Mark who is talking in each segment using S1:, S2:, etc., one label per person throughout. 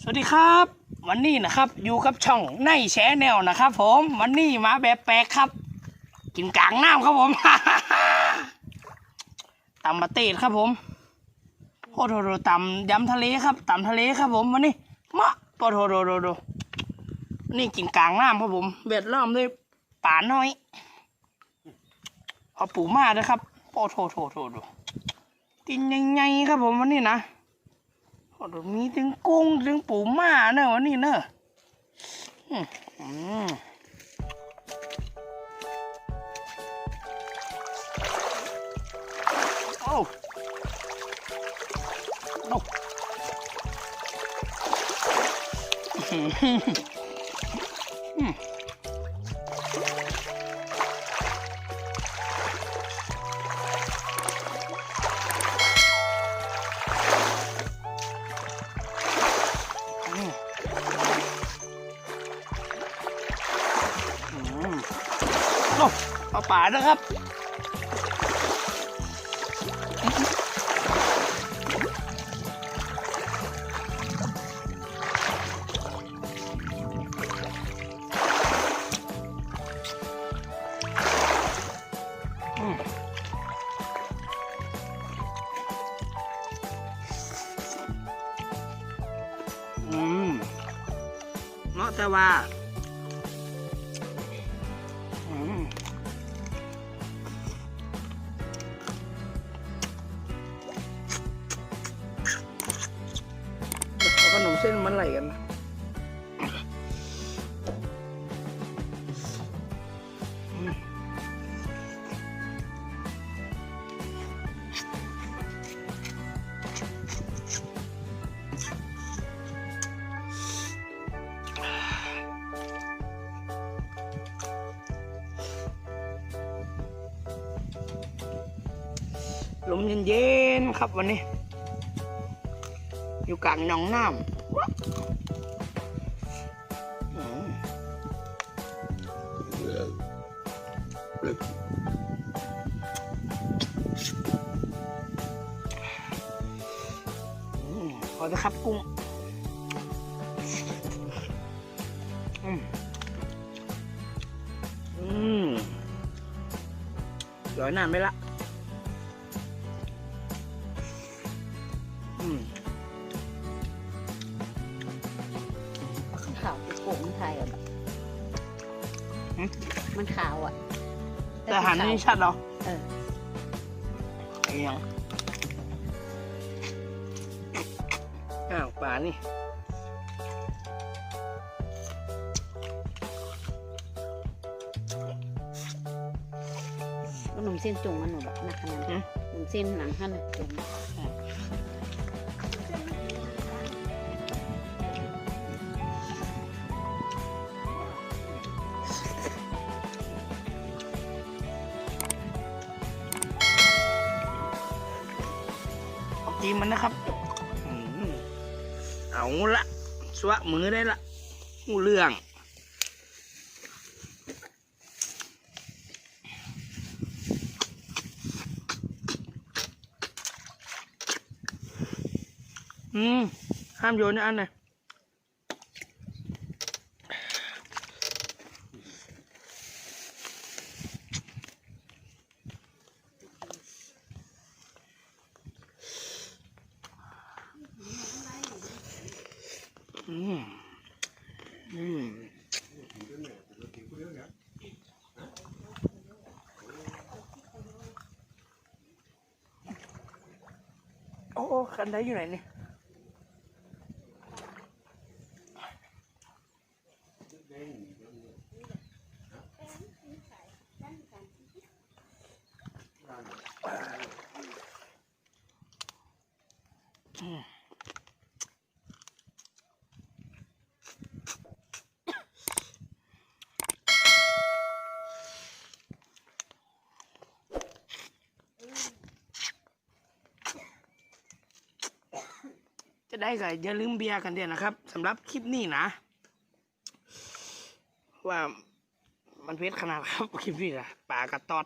S1: สวัสดีครับ วันนี้นะครับอยู่กับช่องในแชแนลนะครับ ผมวันนี้มาแบบแปลกครับ กินกลางน้ำครับผมตำบะเตดครับผมโอ้โหตำยำทะเลครับตำทะเลครับผมวันนี้มะโอ้โหโหโหโหนี่กินกลางน้ำครับผมเบ็ดล้อมด้วยป่าน้อยเอาปูมาด้วยครับโอ้โหโหโหโหกินยังไงครับผมวันนี้นะ มีถึงกุ้งถึงปูม่าเนอะวันนี้เนอะโอ้โอ้อื้อหืออืม โอ้เอาป่านะครับอืมอืมเนาะแต่ว่า ส้นมันไหลกันนะลมเย็นๆครับวันนี้ อยู่กลางหนองน้ำ ขอจะครับกุ้งอืมอืมร้อยนานไหมละ มั
S2: นขาวอะ
S1: แต่หันนี่ชัดเหรอ
S2: เออ
S1: ไอ้ยังอ้าวป่านี่
S2: ขนมเส้นจุ่งมันหนูแบบนักขนาดนั้นขนมเส้นหนังท่านน่ะจุ่ง
S1: จีมมันนะครับเอาละสวะมือได้ละหูเรื่องอืมห้ามโยนนะอันไหนยอืม อืม โอ้คันไดอยู่ไหนเนี่ย จะได้ก็อย่าลืมเบียร์กันเดียวนะครับสำหรับคลิปนี้นะ ว่ามันเพชรขนาดครับคลิปนี้นะปลากระตอด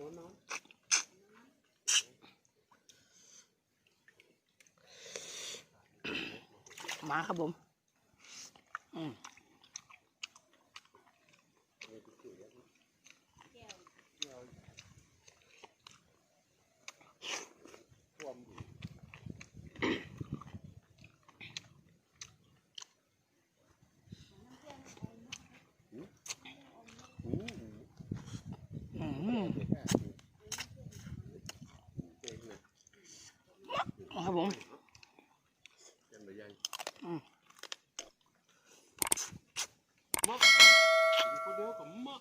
S1: มาครับผม อืมอืมมาครับผม
S3: ยังหรือยัง
S1: อืม
S3: มะกินคนเดียวกับมะ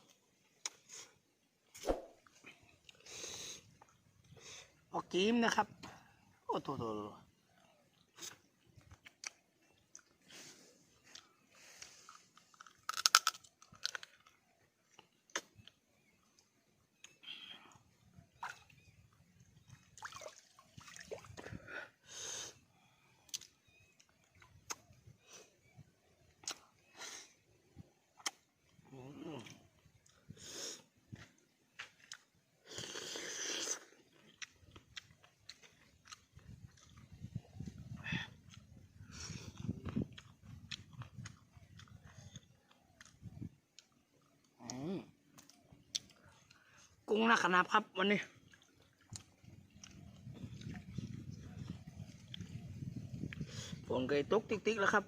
S1: ออกกีมนะครับ โอ้โห งหนักขนาดครับวันนี้ฝนเคยตกติ๊กๆแล้วครับ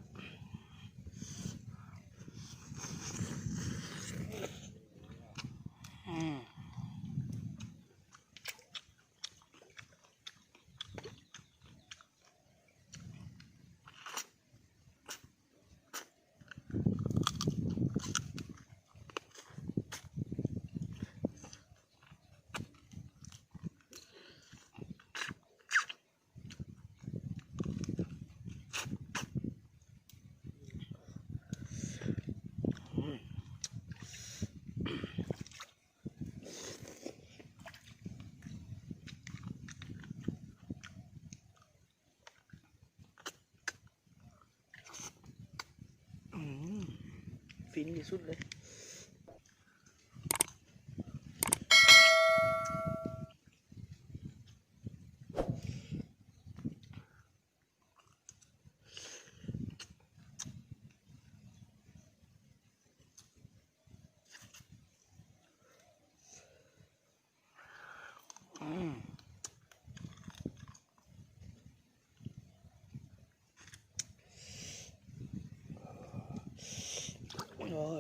S1: ฟินที่สุดเลย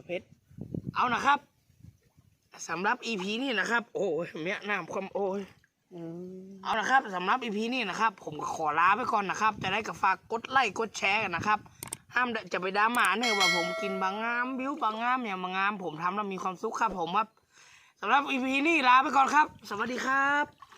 S1: เพชรเอานะครับสำหรับ EP นี้นะครับ โอ้ยเมียน้ำความโอ้ย
S2: อืม
S1: เอาละครับสำหรับ EP นี้นะครับ ผมก็ขอลาไปก่อนนะครับ จะได้กับฝากกดไลค์กดแชร์กันนะครับ ห้ามจะไปด่าหมาเนี่ยว่าผมกินบางงามบิ้วบางงามอย่างบางงาม ผมทำแล้วมีความสุขครับ ผมครับสำหรับ EP นี้ลาไปก่อนครับ สวัสดีครับ